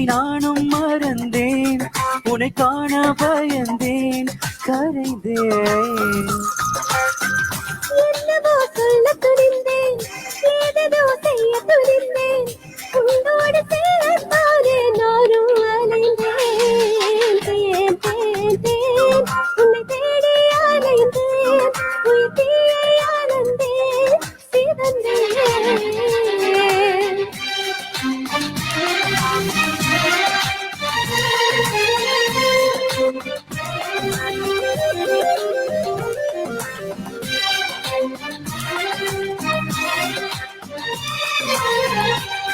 உன்னை நானும் மறந்தேன். உன்னை காண பயந்தேன். கரைந்தேன். சொல்ல துணி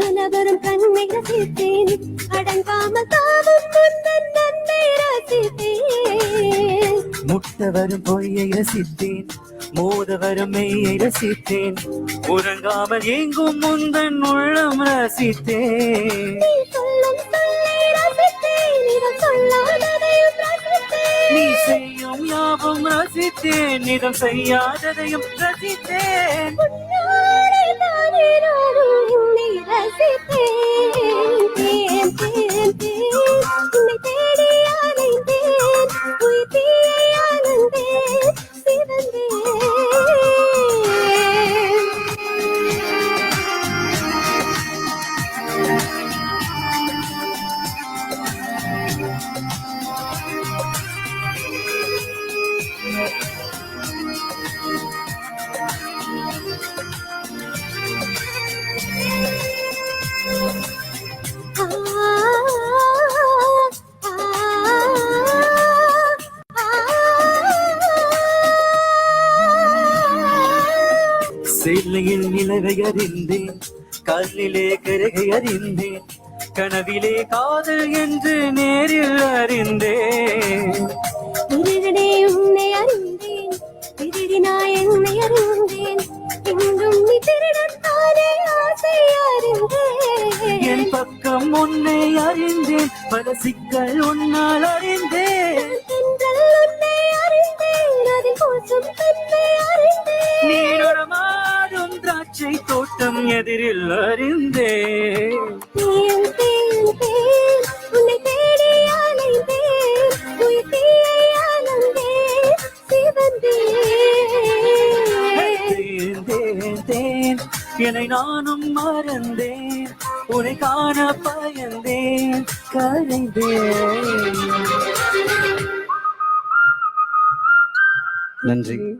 மாணவரும் கண்ணை ரசித்தேன். அடங்காமல் தாவும் நன்மை ரசித்தேன். முட்டவரும் பொய்யை ரசித்தேன். மோதவரும் மெய்யை ரசித்தேன். உறங்காமல் எங்கும் முந்தன் உள்ளம் ரசித்தேன். நீ செய்யும் யாவும் ரசித்தேன். நிதம் செய்யாததையும் ரசித்தேன். சில்லையில் நிலவை அறிந்தேன் கல்லிலே கருகை அறிந்தேன் கனவிலே காதல் என்று நேரில் அறிந்தேன். திருடனே உன்னை அறிந்தேன் திருடினாய் என்னை அறிந்தேன் எங்கும் நீ திருடத்தானே ஆசை அறிந்தேன். என் பக்கம் உன்னை அறிந்தேன் பல சிக்கல் உன்னால் அறிந்தேன். உன்னை அறிந்தேன் அதில் கூசும் தன்மை சிவந்தேன் தேன் தேன் தேன் என்னை நானும் மறந்தேன் உன்னை காண பயந்தேன் கரைந்தேன். நன்றி.